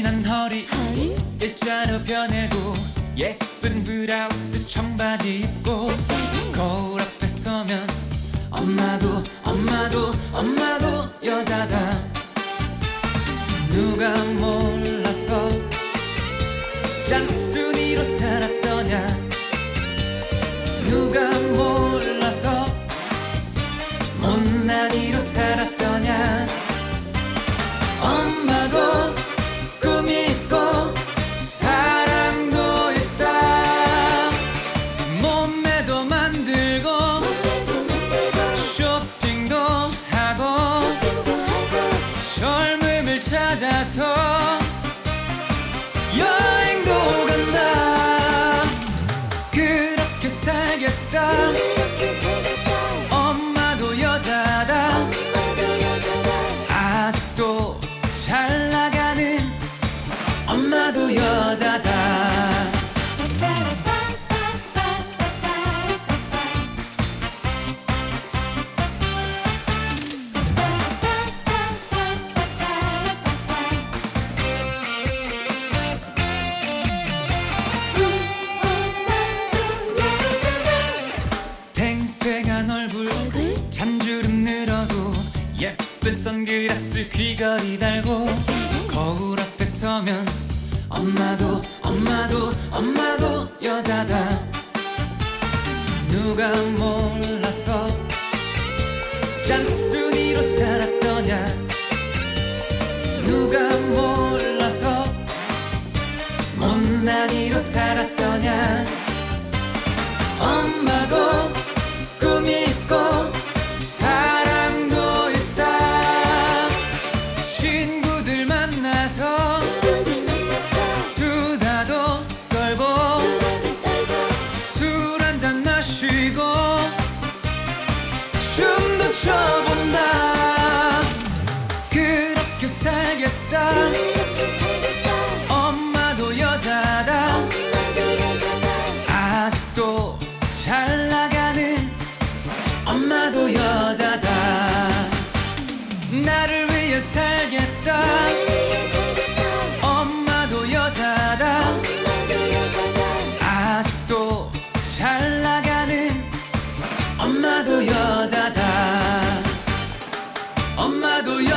날씬한 허리 일자로 변해고 예쁜 브라우스 청바지 입고 거울 앞에 서면 엄마도 엄마도 엄마도 여자다. 누가 몰라서 짠순이로 살았더냐? 누가 살겠다 선글라스 귀걸이 달고 거울 앞에 서면 엄마도 엄마도 엄마도 여자다. 누가 몰라서 짠순이로 살았더냐? 누가 잘 나가는 엄마도 여자다. 나를 위해 살겠다. 엄마도 여자다. 아직도 잘 나가는 엄마도 여자다. 엄마도 여자다